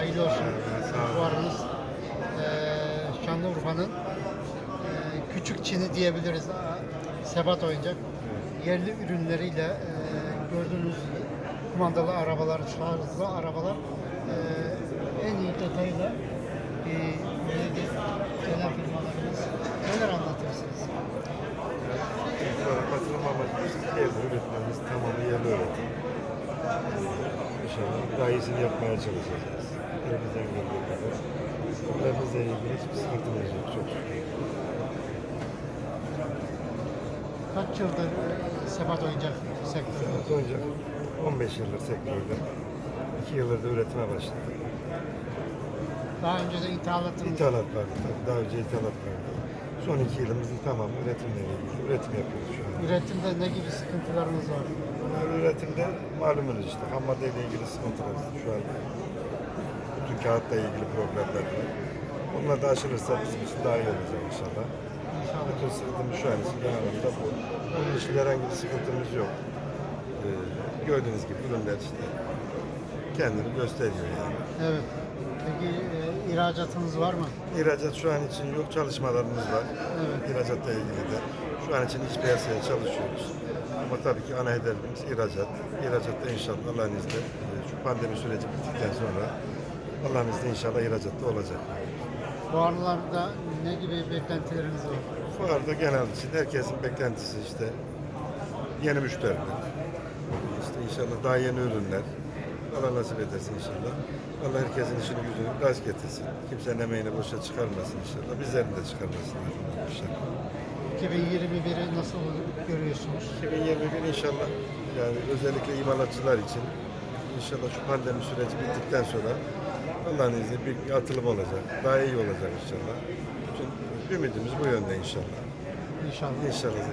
Hayırlı olsun. Fuarınız eee Şanlıurfa'nın eee, küçük Çin'i diyebiliriz. Sebat Oyuncak. Yerli ürünleriyle eee, gördüğünüz kumandalı arabalar, şarjlı arabalar eee, en iyi detayla bir yerli gelen firmalarımız. Neler anlatırsınız? Sonra katılım amacımız yerli üretmemiz tamamı yerli üretim. İnşallah daha iyisini yapmaya çalışacağız. Elimizden geldiği kadar. Ürünlerimizle ilgili hiçbir sıkıntımız yok. Çok şükür. Kaç yıldır eee, Sebat Oyuncak sektöründe? Evet, önce 15 yıldır sektörde. 2 yıldır da üretime başladık. Daha önce de ithalatınız İthalat vardı tabii. Daha önce ithalat vardı. Son iki yılımızın tamamı üretimle ilgili. Üretim yapıyoruz şu an. Üretimde ne gibi sıkıntılarınız var? Yani üretimde malumunuz işte ham maddeyle ilgili sıkıntılar şu an. Bütün kağıtla ilgili problemler var. Onlar da aşılırsa bizim için daha iyi olacak inşallah. İnşallah. Bütün sıkıntımız şu an için genel olarak bu. Onun dışında herhangi bir sıkıntımız yok. Ee, gördüğünüz gibi ürünler işte kendini gösteriyor yani. Evet. Peki e, ihracatınız var mı? İhracat şu an için yok, çalışmalarımız var. Evet. İhracatla ilgili de. Şu an için iç piyasaya çalışıyoruz. Ama tabii ki ana hedefimiz ihracat. İhracatta inşallah Allah'ın izniyle e, şu pandemi süreci bittikten sonra Allah'ın izniyle inşallah ihracatta olacak. Fuarlarda ne gibi beklentileriniz var? Fuarda genel için herkesin beklentisi işte yeni müşteriler. İşte inşallah daha yeni ürünler. Allah nasip ederse inşallah. Allah herkesin işini gücünü rast getirsin. Kimsenin emeğini boşa çıkarmasın inşallah. Bizlerin de çıkarmasın inşallah. 2021'i nasıl görüyorsunuz? 2021 inşallah yani özellikle imalatçılar için inşallah şu pandemi süreci bittikten sonra Allah'ın izniyle bir atılım olacak. Daha iyi olacak inşallah. Bütün ümidimiz bu yönde inşallah. İnşallah. İnşallah.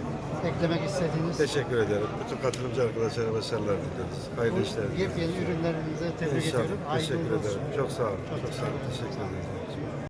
Eklemek istediğiniz Teşekkür ederim. Bütün katılımcı arkadaşlara başarılar diliyoruz. Hayırlı işler. yepyeni ürünlerinize tebrik İnşallah. ediyorum. Teşekkür olsun. ederim. Çok sağ olun. Çok Çok sağ olun. Teşekkür ederim.